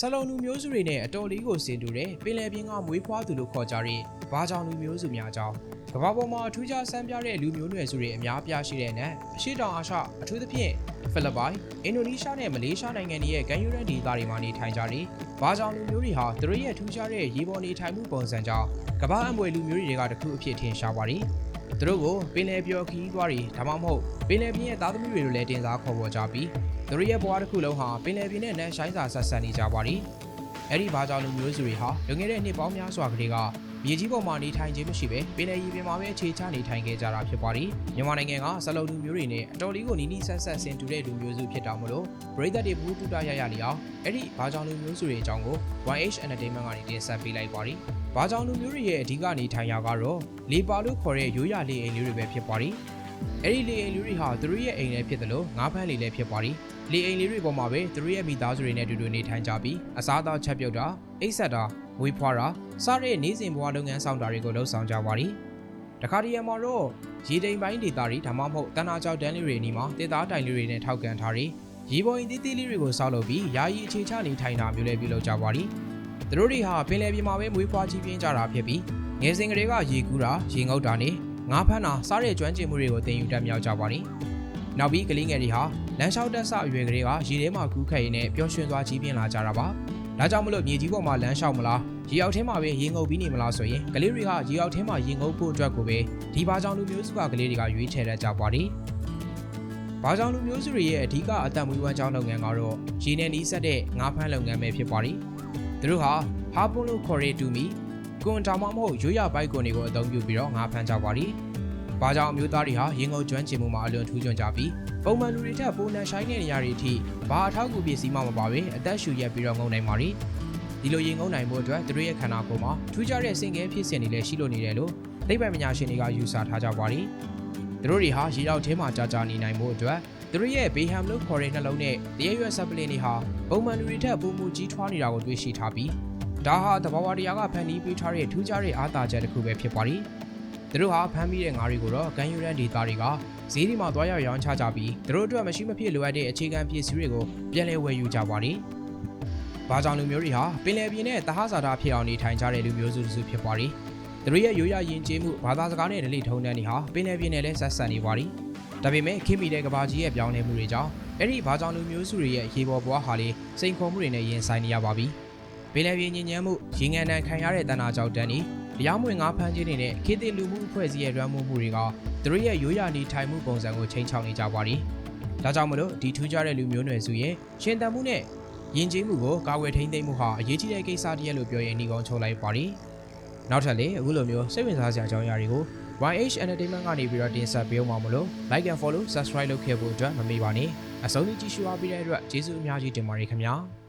ဆလုံလူမျိုးစုတွေနဲ့အတော်လေးကိုဆင်တူတဲ့ပင်လယ်ပြင်ကမွေးဖွားသူလို့ခေါ်ကြတဲ့ဘာကြောင့်လူမျိုးစုများကြောင်းကမ္ဘာပေါ်မှာအထူးခြားဆန်းပြတဲ့လူမျိုးနွယ်စုတွေအများပြားရှိတဲ့နဲ့အရှိတောင်အာရှအထူးသဖြင့်ဖိလစ်ပိုင်အင်ဒိုနီးရှားနဲ့မလေးရှားနိုင်ငံတွေရဲ့ဂန်ယူရန်ဒေသတွေမှာနေထိုင်ကြတဲ့ဘာကြောင့်လူမျိုးတွေဟာသူတို့ရဲ့ထူးခြားတဲ့ရေပေါ်နေထိုင်မှုပုံစံကြောင့်ကမ္ဘာအမွေလူမျိုးတွေကတစ်ခုအဖြစ်ထင်ရှားပါတယ် သူတို့ကိုပင်လယ်ပျော်ခီးသွားတွေဒါမှမဟုတ်ပင်လယ်ပြင်ရဲ့သားသမီးတွေလိုလည်းတင်စားခေါ်ပေါ်ကြပြီးသူတို့ရဲ့ဘဝတစ်ခုလုံးဟာပင်လယ်ပြင်နဲ့နန်းဆိုင်စာဆက်ဆက်နေကြပါတယ်အဲ့ဒီဘာကြောင့်လူမျိုးစုတွေဟာလွန်ခဲ့တဲ့နှစ်ပေါင်းများစွာကတည်းကမြေကြီးပေါ်မှာနေထိုင်ခြင်းမရှိဘဲပင်လယ်ရေပြင်မှာပဲအခြေချနေထိုင်ခဲ့ကြတာဖြစ်ပါတယ်မြန်မာနိုင်ငံကဇလုံလူမျိုးတွေနဲ့အတော်လေးကိုနီးနီးဆက်ဆက်ဆင်တူတဲ့လူမျိုးစုဖြစ်တာမို့လို့ပရိသတ်တွေဘူးတူတာရရလီအောင်အဲ့ဒီဘာကြောင့်လူမျိုးစုတွေအကြောင်းကို YH Entertainment ကနေတင်ဆက်ပေးလိုက်ပါတယ် ဘာကြောင့်လူမျိုးတွေရဲ့အဓိကနေထိုင်ရာကတော့လေပါလို့ခေါ်တဲ့ရိုးရလေးအိမ်လေးတွေပဲဖြစ်ပါတယ်အဲ့ဒီလေအိမ်လေးတွေဟာသူတို့ရဲ့အိမ်လည်းဖြစ်တယ်လို့ငါးဖမ်းလေးလည်းဖြစ်ပါတယ်လေအိမ်လေးတွေပေါ်မှာပဲသူတို့ရဲ့မိသားစုတွေနဲ့အတူတူနေထိုင်ကြပြီးအစားအသောက်ချက်ပြုတ်တာအိပ်ဆက်တာဝေးဖွားတာစတဲ့နေ့စဉ်ဘဝလုပ်ငန်းဆောင်တာတွေကိုလုပ်ဆောင်ကြပါတယ်တခါတည်းမှာတော့ရေတိမ်ပိုင်းဒေသတွေဒါမှမဟုတ်တန်နာကြောက်တန်းလေးတွေနီးမှာတစ်သားတိုင်လေးတွေနဲ့ထောက်ကန်ထားပြီးရေပေါ်ရင်တီးတီးလေးတွေကိုဆောက်လုပ်ပြီးယာယီအခြေချနေထိုင်တာမျိုးလည်းပြုလုပ်ကြပါတယ် သူတို့တွေဟာပင်လယ်ပြင်မှာပဲမွေးဖွားကြီးပြင်းကြတာဖြစ်ပြီးငယ်စဉ်ကလေးကရေကူးတာရေငုပ်တာနဲ့ငါးဖမ်းတာစားတဲ့ကျွမ်းကျင်မှုတွေကိုသင်ယူတတ်မြောက်ကြပါတယ်နောက်ပြီးကလေးငယ်တွေဟာလမ်းလျှောက်တက်ဆအရွယ်ကလေးကရေထဲမှာကူးခတ်ရင်းနဲ့ပျော်ရွှင်သွားကြီးပြင်းလာကြတာပါဒါကြောင့်မလို့မြေကြီးပေါ်မှာလမ်းလျှောက်မလားရေအောက်ထဲမှာပဲရေငုပ်ပြီးနေမလားဆိုရင်ကလေးတွေကရေအောက်ထဲမှာရေငုပ်ဖို့အတွက်ကိုပဲဒီဘာကြောင့်လူမျိုးစုကကလေးတွေကရွေးချယ်တတ်ကြပါတယ်။ဘာကြောင့်လူမျိုးစုတွေရဲ့အဓိကအသက်မွေးဝမ်းကြောင်းလုပ်ငန်းကတော့ရေနဲ့နီးစပ်တဲ့ငါးဖမ်းလုပ်ငန်းပဲဖြစ်ပါတယ်။ သူတို့ဟာဟာပွန်လို့ခေါ်ရတူမီကွန်တာမမဟုတ်ရိုးရဘိုက်ကွန်တွေကိုအသုံးပြုပြီးတော့ငါးဖမ်းကြပါတယ်။ဘာကြောင့်အမျိုးသားတွေဟာရေငုပ်ကျွမ်းကျင်မှုမှာအလွန်ထူးချွန်ကြပြီးပုံမှန်လူတွေထက်ပိုနှံဆိုင်တဲ့နေရာတွေအထိဘာအထောက်အကူပစ္စည်းမှမပါဘဲအသက်ရှူရက်ပြီးတော့ငုံနိုင်ပါတယ်။ဒီလိုရေငုံနိုင်မှုအတွက်သူတို့ရဲ့ခန္ဓာကိုယ်မှာထူးခြားတဲ့စင်ကဲဖြစ်စဉ်တွေလည်းရှိလို့နေတယ်လို့သိပ္ပံပညာရှင်တွေကယူဆထားကြပါတယ်။သူတို့တွေဟာရေတောက်ထဲမှာကြာကြာနေနိုင်မှုအတွက်သူတို့ရဲ့ဘေဟမ်လို့ခေါ်တဲ့နှလုံးနဲ့တရရွက်ဆပ်ပလင်တွေဟာ ပုံမှန်လူတွေထက်ပိုမိုကြီးထွားနေတာကိုတွေ့ရှိထားပြီးဒါဟာတဘာဝတရားကဖန်တီးပေးထားတဲ့ထူးခြားတဲ့အားသာချက်တစ်ခုပဲဖြစ်ပါတယ်။သူတို့ဟာဖမ်းပြီးတဲ့ငါးတွေကိုတော့ဂန်ယူရန်ဒေတာတွေကဈေးဒီမှာသွားရောက်ရောင်းချကြပြီးသူတို့အတွက်မရှိမဖြစ်လိုအပ်တဲ့အခြေခံပစ္စည်းတွေကိုပြန်လည်ဝယ်ယူကြပါတယ်။ဘာကြောင့်လူမျိုးတွေဟာပင်လယ်ပြင်နဲ့တဟဇာတာဖြစ်အောင်နေထိုင်ကြတဲ့လူမျိုးစုစုဖြစ်ပါတယ်။သူတို့ရဲ့ရိုးရယဉ်ကျေးမှုဘာသာစကားနဲ့ဓလေ့ထုံးတမ်းတွေဟာပင်လယ်ပြင်နဲ့လည်းဆက်ဆက်နေပါတယ်။ဒါပေမဲ့ခင်မီတဲ့ကဘာကြီးရဲ့ပြောင်းလဲမှုတွေကြောင့် အဲ့ဒီဘာကြောင့်လူမျိုးစုတွေရဲ့ရေပေါ်ဘွားဟာလေးစိန်ခေါ်မှုတွေနဲ့ရင်ဆိုင်နေရပါပြီ။ပင်လယ်ပြင်ညဉ့်ညမ်းမှုရေငန်တန်ခံရတဲ့တဏှာကြောင့်တန်းနေတရားမဝင်ငါးဖမ်းခြင်းတွေနဲ့ခေတ်သစ်လူမှုအဖွဲ့အစည်းရဲ့လွှမ်းမိုးမှုတွေကသူတို့ရဲ့ရိုးရာနေထိုင်မှုပုံစံကိုချိန်ချောက်နေကြပါတယ်။ဒါကြောင့်မလို့ဒီထူးခြားတဲ့လူမျိုးနွယ်စုရဲ့ရှင်သန်မှုနဲ့ယဉ်ကျေးမှုကိုကာကွယ်ထိန်းသိမ်းမှုဟာအရေးကြီးတဲ့ကိစ္စတစ်ရပ်လို့ပြောရင်ညီကောင်းချုပ်လိုက်ပါတယ်။နောက်ထပ်လည်းအခုလိုမျိုးစိတ်ဝင်စားစရာအကြောင်းအရာတွေကို YH Entertainment ကနေပြီးတော့တင်ဆက်ပေးအောင်ပါမလို့ Like and Follow Subscribe လုပ်ခဲ့ဖို့အတွက်မမေ့ပါနဲ့။အဆုံးထိကြည့်ရှုအားပေးတဲ့အတွက်ကျေးဇူးအများကြီးတင်ပါတယ်ခင်ဗျာ။